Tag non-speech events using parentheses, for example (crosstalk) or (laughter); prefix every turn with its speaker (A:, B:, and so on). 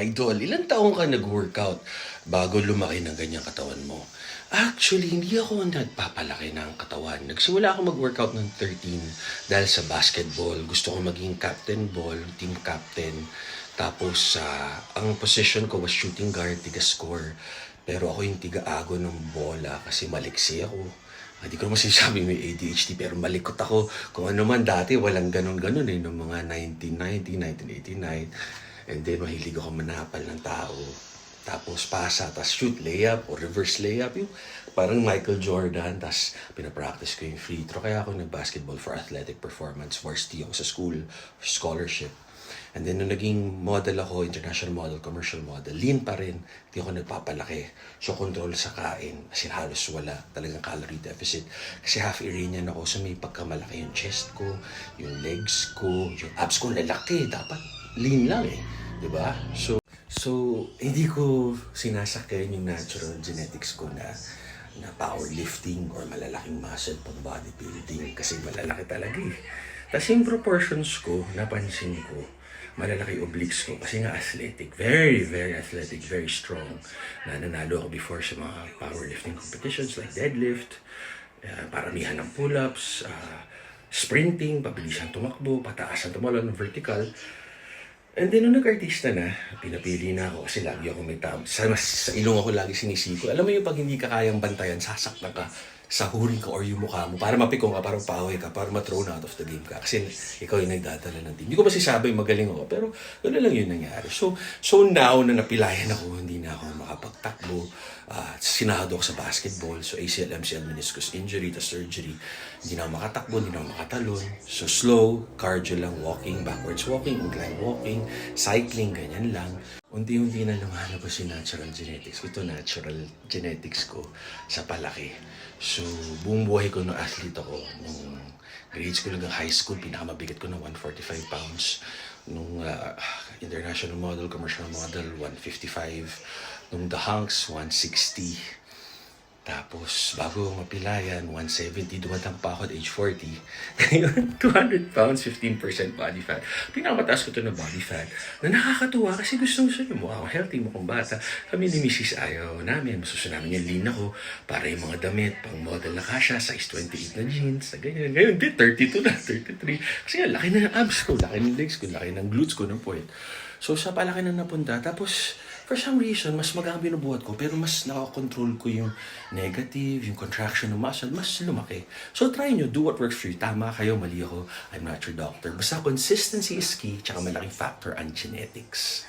A: Idol, ilang taong ka nag-workout bago lumaki ng ganyang katawan mo? Actually, hindi ako nagpapalaki ng katawan. Nagsimula ako mag-workout ng 13 dahil sa basketball. Gusto ko maging captain ball, team captain. Tapos, sa ang position ko was shooting guard, tiga-score. Pero ako yung tiga-ago ng bola kasi maliksi ako. Hindi ko naman (laughs) may ADHD pero malikot ako. Kung ano man dati, walang ganun-ganun eh. Noong mga 1990, 1989. And then mahilig ako manapal ng tao. Tapos pasa, tapos shoot, layup, o reverse layup. Yung parang Michael Jordan. Tapos pinapractice ko yung free throw. Kaya ako nag-basketball for athletic performance. Varsity ako sa school, scholarship. And then, nung naging model ako, international model, commercial model, lean pa rin. Hindi ako nagpapalaki. So, control sa kain. Kasi halos wala. Talagang calorie deficit. Kasi half Iranian ako. So, may pagkamalaki yung chest ko, yung legs ko, yung abs ko lalaki. Dapat lean lang eh. ba? So, so hindi ko sinasakyan yung natural genetics ko na na powerlifting or malalaking muscle pang bodybuilding kasi malalaki talaga eh. Tapos yung proportions ko, napansin ko, malalaki obliques ko kasi nga athletic. Very, very athletic, very strong. Na nanalo ako before sa mga powerlifting competitions like deadlift, uh, paramihan ng pull-ups, uh, sprinting, pabilisan tumakbo, pataasan tumalon, vertical. And then, nung nag-artista na, pinapili na ako kasi lagi ako may tab. Sa, sa ilong ako lagi sinisiko. Alam mo yung pag hindi ka kayang bantayan, sasaktan ka sa huri ko or yung mukha mo para mapikong ka, para paway ka, para ma-thrown out of the game ka. Kasi ikaw yung nagdadala ng team. Hindi ko masisabing magaling ako, pero gano'n lang yun nangyari. So, so now na napilayan ako, hindi na ako makapagtakbo. Uh, sinahado ako sa basketball. So, ACL, MCL, meniscus injury, tas surgery. Hindi na makatakbo, hindi na makatalon. So, slow, cardio lang, walking, backwards walking, incline walking, cycling, ganyan lang. Unti-unti na lumalabas si natural genetics. Ito natural genetics ko sa palaki. So, buong buhay ko nung athlete ako. Nung grade school hanggang high school, pinakamabigat ko na 145 pounds. Nung uh, international model, commercial model, 155. Nung the hunks, 160. Tapos, bago mapilayan, 170, dumatang pa ako at age 40. (laughs) Ngayon, 200 pounds, 15% body fat. Pinakamataas ko to na body fat. Na nakakatuwa kasi gusto gusto nyo mo ako, healthy mo kung bata. Kami ni Mrs. ayaw namin, masusunod namin yung lean ako para yung mga damit, pang model na kasha, size 28 na jeans, na ganyan. Ngayon, di, 32 na, 33. Kasi nga, laki na ng abs ko, laki ng legs ko, laki ng glutes ko, ng point. So, sa palaki na napunta. Tapos, for some reason, mas magang binubuhat ko, pero mas nakakontrol ko yung negative, yung contraction ng muscle, mas lumaki. So try nyo, do what works for you. Tama kayo, mali ako, I'm not your doctor. Basta consistency is key, tsaka malaking factor ang genetics.